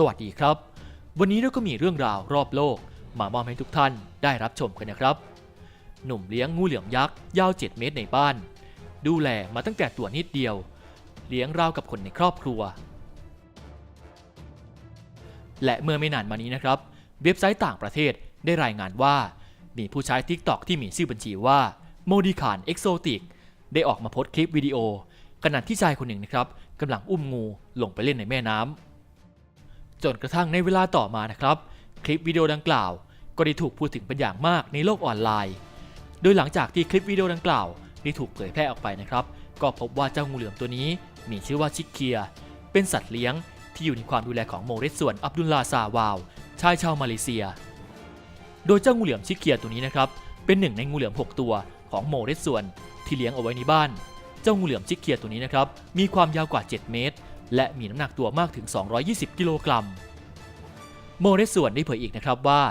สวัสดีครับ วันนี้เราก็มีเรื่องราวรอบโลก มามอบให้ทุกท่านได้รับชมกันนะครับ หนุ่มเลี้ยงงูเหลือมยักษ์ยาว 7 เมตรในบ้าน ดูแลมาตั้งแต่ตัวนิดเดียว เลี้ยงราวกับคนในครอบครัว และเมื่อไม่นานมานี้นะครับ เว็บไซต์ต่างประเทศได้รายงานว่า มีผู้ใช้ TikTok ที่มีชื่อบัญชีว่าโมดิคานเอ็กโซติกได้ออกมาโพสต์คลิปวิดีโอขณะที่ชายคนหนึ่งนะครับกำลังอุ้มงูลงไปเล่นในแม่น้ำ จนกระทั่งในเวลาต่อมานะครับ คลิปวิดีโอดังกล่าว ก็ได้ถูกพูดถึงเป็นอย่างมากในโลกออนไลน์ โดยหลังจากที่คลิปวิดีโอดังกล่าวได้ถูกเผยแพร่ออกไปนะครับ ก็พบว่าเจ้างูเหลือมตัวนี้ มีชื่อว่าชิคเคีย เป็นสัตว์เลี้ยงที่อยู่ในความดูแลของโมเรสส่วนอับดุลลาซาวาว ชายชาวมาเลเซีย โดยเจ้างูเหลือมชิคเคียตัวนี้นะครับ เป็นหนึ่งในงูเหลือม 6 ตัวของโมเรสส่วนที่เลี้ยงเอาไว้ในบ้าน เจ้างูเหลือมชิคเคียตัวนี้นะครับ มีความยาวกว่า 7 เมตร และมีน้ำหนักตัวมากถึง 220 กิโลกรัม โมเรสส่วนได้เผยอีกนะครับว่า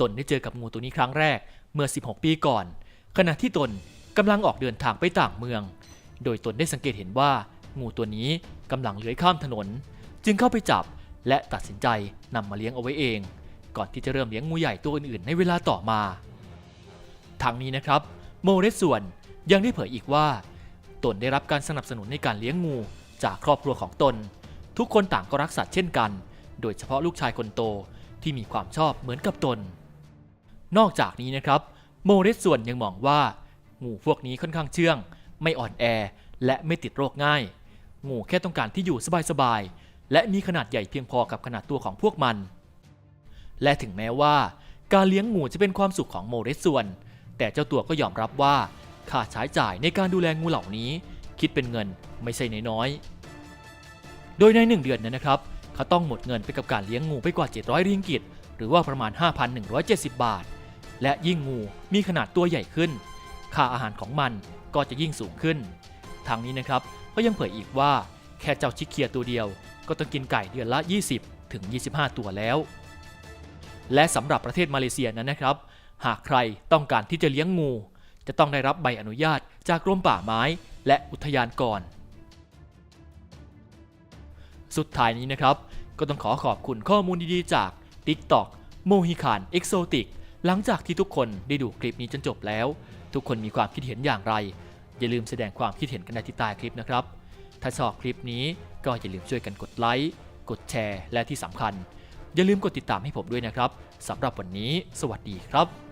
ตนได้เจอกับงูตัวนี้ครั้งแรกเมื่อ 16 ปีก่อน ขณะที่ตนกำลังออกเดินทางไปต่างเมือง โดยตนได้สังเกตเห็นว่า งูตัวนี้กำลังเลื้อยข้ามถนน จึงเข้าไปจับและตัดสินใจนำมาเลี้ยงเอาไว้เอง ก่อนที่จะเริ่มเลี้ยงงูใหญ่ตัวอื่นๆในเวลาต่อมาทั้งนี้นะครับ โมเรสส่วนยังได้เผยอีกว่า ตนได้รับการสนับสนุนในการเลี้ยงงู จากครอบครัวของตน ทุกคนต่างก็รักสัตว์เช่นกัน โดยเฉพาะลูกชายคนโตที่มีความชอบเหมือนกับตน นอกจากนี้นะครับ โมเรสส่วนยังมองว่า งูพวกนี้ค่อนข้างเชื่อง ไม่อ่อนแอและไม่ติดโรคง่าย งูแค่ต้องการที่อยู่สบายๆและมีขนาดใหญ่เพียงพอกับขนาดตัวของพวกมัน และถึงแม้ว่า การเลี้ยงงูจะเป็นความสุขของโมเรสส่วน แต่เจ้าตัวก็ยอมรับว่าค่าใช้จ่ายในการดูแลงูเหล่านี้ คิดเป็นเงินไม่ใช่นน้อย โดยในหนึ่งเดือนนั้นนะครับ เขาต้องหมดเงินไปกับการเลี้ยงงูไปกว่า 700ริงกิต หรือว่าประมาณ 5,170 บาท และยิ่งงูมีขนาดตัวใหญ่ขึ้น ค่าอาหารของมันก็จะยิ่งสูงขึ้น ทางนี้นะครับก็ยังเผยอีกว่าแค่เจ้าชิคเคียตัวเดียว ก็ต้องกินไก่เดือนละ 20 ถึง 25 ตัวแล้ว และสำหรับประเทศมาเลเซียนั้นนะครับ หากใครต้องการที่จะเลี้ยงงู จะต้องได้รับใบอนุญาตจากกรมป่าไม้ และอุทยานก่อน สุดท้ายนี้นะครับ ก็ต้องขอขอบคุณข้อมูลดีๆจาก TikTok โมฮิคานเอ็กโซติกหลังจากที่ทุกคนได้ดูคลิปนี้จนจบแล้ว ทุกคนมีความคิดเห็นอย่างไร อย่าลืมแสดงความคิดเห็นกันในที่ใต้คลิปนะครับ ถ้าชอบคลิปนี้ก็อย่าลืมช่วยกันกดไลค์กดแชร์ และที่สำคัญ อย่าลืมกดติดตามให้ผมด้วยนะครับสำหรับวันนี้ สวัสดีครับ